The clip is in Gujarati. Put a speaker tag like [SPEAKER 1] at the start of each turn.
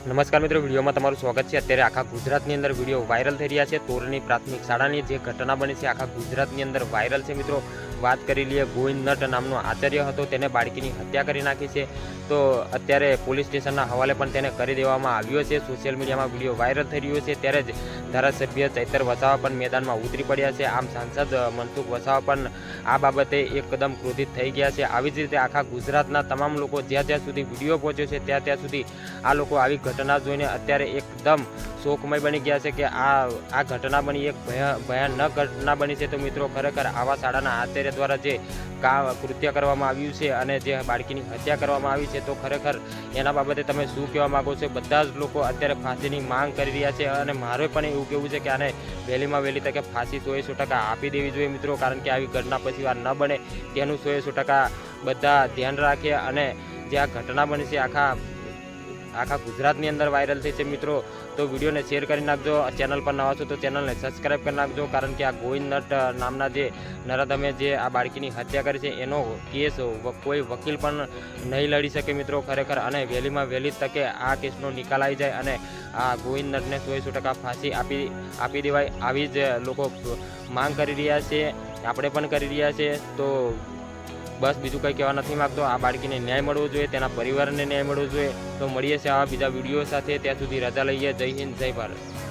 [SPEAKER 1] નમસ્કાર મિત્રો, વિડીયોમાં તમારું સ્વાગત છે. અત્યારે આખા ગુજરાતની અંદર વીડિયો વાયરલ થઈ રહ્યા છે. તોરની પ્રાથમિક શાળાની જે ઘટના બની છે, આખા ગુજરાતની અંદર વાયરલ છે મિત્રો. વાત કરી લઈએ ગોવિંદ નટ નામનો આચાર્ય હતો. તેને બાળકીની હત્યા કરી નાખી છે. તો અત્યારે પોલીસ સ્ટેશનના હવાલે પણ તેને કરી દેવામાં આવ્યો છે. સોશિયલ મીડિયામાં વીડિયો વાયરલ થઈ રહ્યો છે. ત્યારે જ ધારાસભ્ય ચૈતર વસાવા પણ મેદાનમાં ઉતરી પડ્યા છે. આમ સાંસદ મનસુખ વસાવા પણ આ બાબતે એકદમ ક્રોધિત થઈ ગયા છે. આવી જ રીતે આખા ગુજરાતના તમામ લોકો જ્યાં જ્યાં સુધી વીડિયો પહોંચ્યો છે, ત્યાં ત્યાં સુધી આ લોકો આવી ઘટના જોઈને અત્યારે એકદમ શોકમય બની ગયા છે કે આ આ ઘટના બની, એક ભયા, ભયાનક ઘટના બની છે. તો મિત્રો, ખરેખર આવા શાળાના આચાર્ય દ્વારા જે કા કૃત્ય કરવામાં આવ્યું છે અને જે બાળકીની હત્યા કરવામાં આવી છે, તો ખરેખર એના બાબતે તમે શું કહેવા માગો છો? બધા જ લોકો અત્યારે ફાંસીની માંગ કરી રહ્યા છે અને મારે પણ એવું કહેવું છે કે આને વહેલીમાં વહેલી તકે ફાંસી સો સો ટકા આપી દેવી જોઈએ મિત્રો, કારણ કે આવી ઘટના પછી વાર ન બને તેનું સો સો ટકા બધા ધ્યાન રાખે અને જે આ ઘટના બની છે, આખા આખા ગુજરાતની અંદર વાયરલ થઈ છે મિત્રો. તો વિડીયોને શેર કરી નાખજો. ચેનલ પર નવા છો તો ચેનલને સબસ્ક્રાઈબ કરી નાખજો. કારણ કે આ ગોવિંદ નામના જે નરાધમે જે આ બાળકીની હત્યા કરી છે, એનો કેસ કોઈ વકીલ પણ નહીં લડી શકે મિત્રો ખરેખર. અને વહેલીમાં વહેલી તકે આ કેસનો નિકાલ આવી જાય અને આ ગોવિંદ નટને સો ટકા ફાંસી આપી આપી દેવાય. આવી જ લોકો માંગ કરી રહ્યા છે. આપણે પણ કરી રહ્યા છે. તો બસ બીજું કંઈ કહેવા નથી માગતો. આ બાળકીને ન્યાય મળવો જોઈએ, તેના પરિવારને ન્યાય મળવો જોઈએ. તો મળીએ છીએ આવા બીજા વીડિયો સાથે. ત્યાં સુધી રજા લઈએ. જય હિન્દ, જય ભારત.